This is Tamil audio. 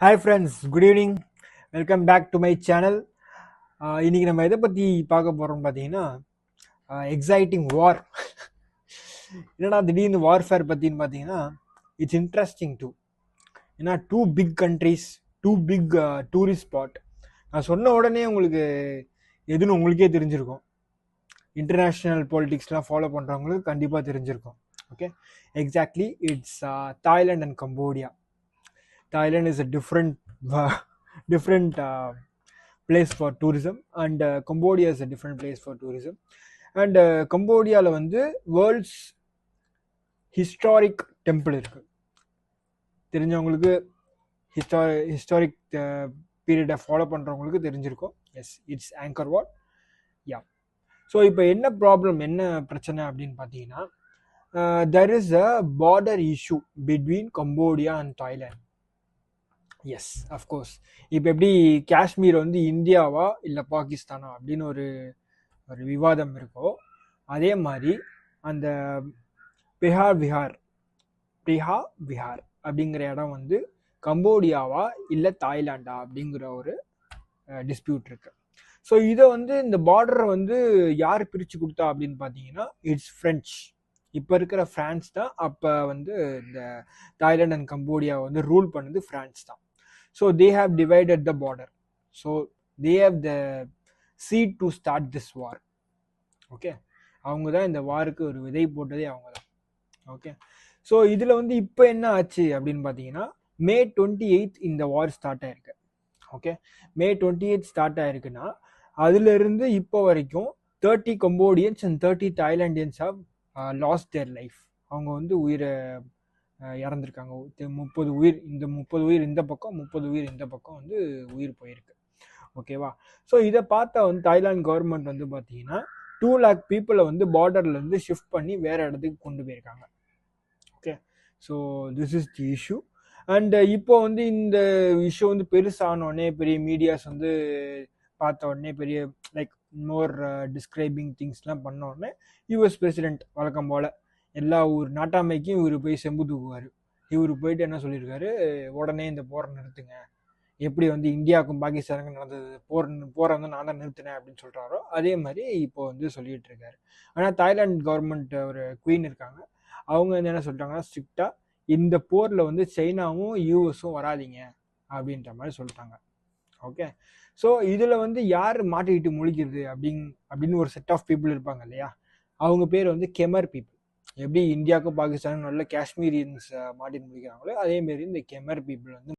Hi friends good evening welcome back to my channel இன்றைக்கி நம்ம எதை பற்றி பார்க்க போகிறோம் பார்த்தீங்கன்னா எக்ஸைட்டிங் வார் என்னடா திடீர்னு வார்ஃபேர் பற்றின்னு பார்த்தீங்கன்னா இட்ஸ் இன்ட்ரெஸ்டிங் டூ ஏன்னா two big countries two big tourist spot நான் சொன்ன உடனே உங்களுக்கு எதுன்னு உங்களுக்கே தெரிஞ்சிருக்கும். இன்டர்நேஷ்னல் பாலிட்டிக்ஸ்லாம் ஃபாலோ பண்ணுறவங்களுக்கு கண்டிப்பாக தெரிஞ்சிருக்கும். Okay exactly it's Thailand and Cambodia Thailand is a different different uh, different uh, place for tourism and uh, Cambodia is a different place for tourism. கம்போடியாவில் uh, வந்து வேர்ல்ட்ஸ் ஹிஸ்டாரிக் டெம்பிள் இருக்குது தெரிஞ்சவங்களுக்கு ஹிஸ்டாரி ஹிஸ்டாரிக் பீரியடை ஃபாலோ பண்ணுறவங்களுக்கு தெரிஞ்சிருக்கும். Yes it's Angkor Wat yeah so இப்போ என்ன ப்ராப்ளம் என்ன பிரச்சனை அப்படின்னு பார்த்தீங்கன்னா there is a border issue between Cambodia and Thailand yes of course இப்போ எப்படி காஷ்மீர் வந்து இந்தியாவா இல்லை பாகிஸ்தானா அப்படின்னு ஒரு ஒரு விவாதம் இருக்கோ அதே மாதிரி அந்த பிஹார் விஹார் பிஹா விஹார் அப்படிங்கிற இடம் வந்து கம்போடியாவா இல்லை தாய்லாண்டா அப்படிங்கிற ஒரு டிஸ்பியூட் இருக்கு. ஸோ இதை வந்து இந்த பார்டரை வந்து யார் பிரித்து கொடுத்தா அப்படின்னு பார்த்தீங்கன்னா இட்ஸ் ஃப்ரெஞ்ச் இப்போ இருக்கிற ஃப்ரான்ஸ் தான் அப்போ வந்து இந்த தாய்லாண்ட் அண்ட் கம்போடியா வந்து ரூல் பண்ணது ஃப்ரான்ஸ் தான். So they have divided the border so they have the seed to start this war okay அவங்க தான் இந்த வாருக்கு ஒரு விதை போட்டதே அவங்க தான். ஓகே ஸோ இதில் வந்து இப்போ என்ன ஆச்சு அப்படின்னு பார்த்தீங்கன்னா மே டுவெண்ட்டி எயித் இந்த வார் ஸ்டார்ட் ஆயிருக்கு. Okay May twenty eight start ஆயிருக்குன்னா அதுலேருந்து இப்போ வரைக்கும் thirty Cambodians and thirty Thailandians have lost their life அவங்க வந்து உயிரை இறந்துருக்காங்க. முப்பது உயிர் இந்த முப்பது உயிர் இந்த பக்கம் முப்பது உயிர் இந்த பக்கம் வந்து உயிர் போயிருக்கு. ஓகேவா ஸோ இதை பார்த்தா வந்து தாய்லாந்து கவர்மெண்ட் வந்து பார்த்தீங்கன்னா டூ லேக் பீப்புளை வந்து பார்டர்லேருந்து ஷிஃப்ட் பண்ணி வேறு இடத்துக்கு கொண்டு போயிருக்காங்க. Okay so this is the issue and இப்போ வந்து இந்த இஷ்யூ வந்து பெருசானோடனே பெரிய மீடியாஸ் வந்து பார்த்த உடனே பெரிய லைக் மோர் டிஸ்கிரைபிங் திங்ஸ்லாம் பண்ண உடனே யூஎஸ் பிரசிடென்ட் வழக்கம் போல் எல்லா ஊர் நாட்டாமைக்கும் இவர் போய் செம்பு தூக்குவார். இவர் போயிட்டு என்ன சொல்லியிருக்காரு? உடனே இந்த போரை நிறுத்துங்க. எப்படி வந்து இந்தியாவுக்கும் பாகிஸ்தானுக்கும் நடந்தது? போர் போரை வந்து நான் தான் நிறுத்தினேன் அப்படின்னு சொல்கிறாரோ அதே மாதிரி இப்போ வந்து சொல்லிட்டு இருக்காரு ஆனால் தாய்லாந்து கவர்மெண்ட் ஒரு குயின் இருக்காங்க. அவங்க வந்து என்ன சொல்கிறாங்கன்னா ஸ்ட்ரிக்டாக இந்த போரில் வந்து சைனாவும் யூஎஸும் வராதிங்க அப்படின்ற மாதிரி சொல்லிட்டாங்க. ஓகே? ஸோ இதில் வந்து யார் மாட்டிக்கிட்டு முழிக்கிறது அப்படிங் அப்படின்னு ஒரு செட் ஆஃப் பீப்புள் இருப்பாங்க இல்லையா? அவங்க பேர் வந்து கெமர் பீப்புள் எப்படி இந்தியாவுக்கும் பாகிஸ்தானுக்கும் நல்ல காஷ்மீரியன்ஸ் மாட்டின்னு முடிக்கிறாங்களோ அதேமாரி இந்த கெமர் பீப்புள் வந்து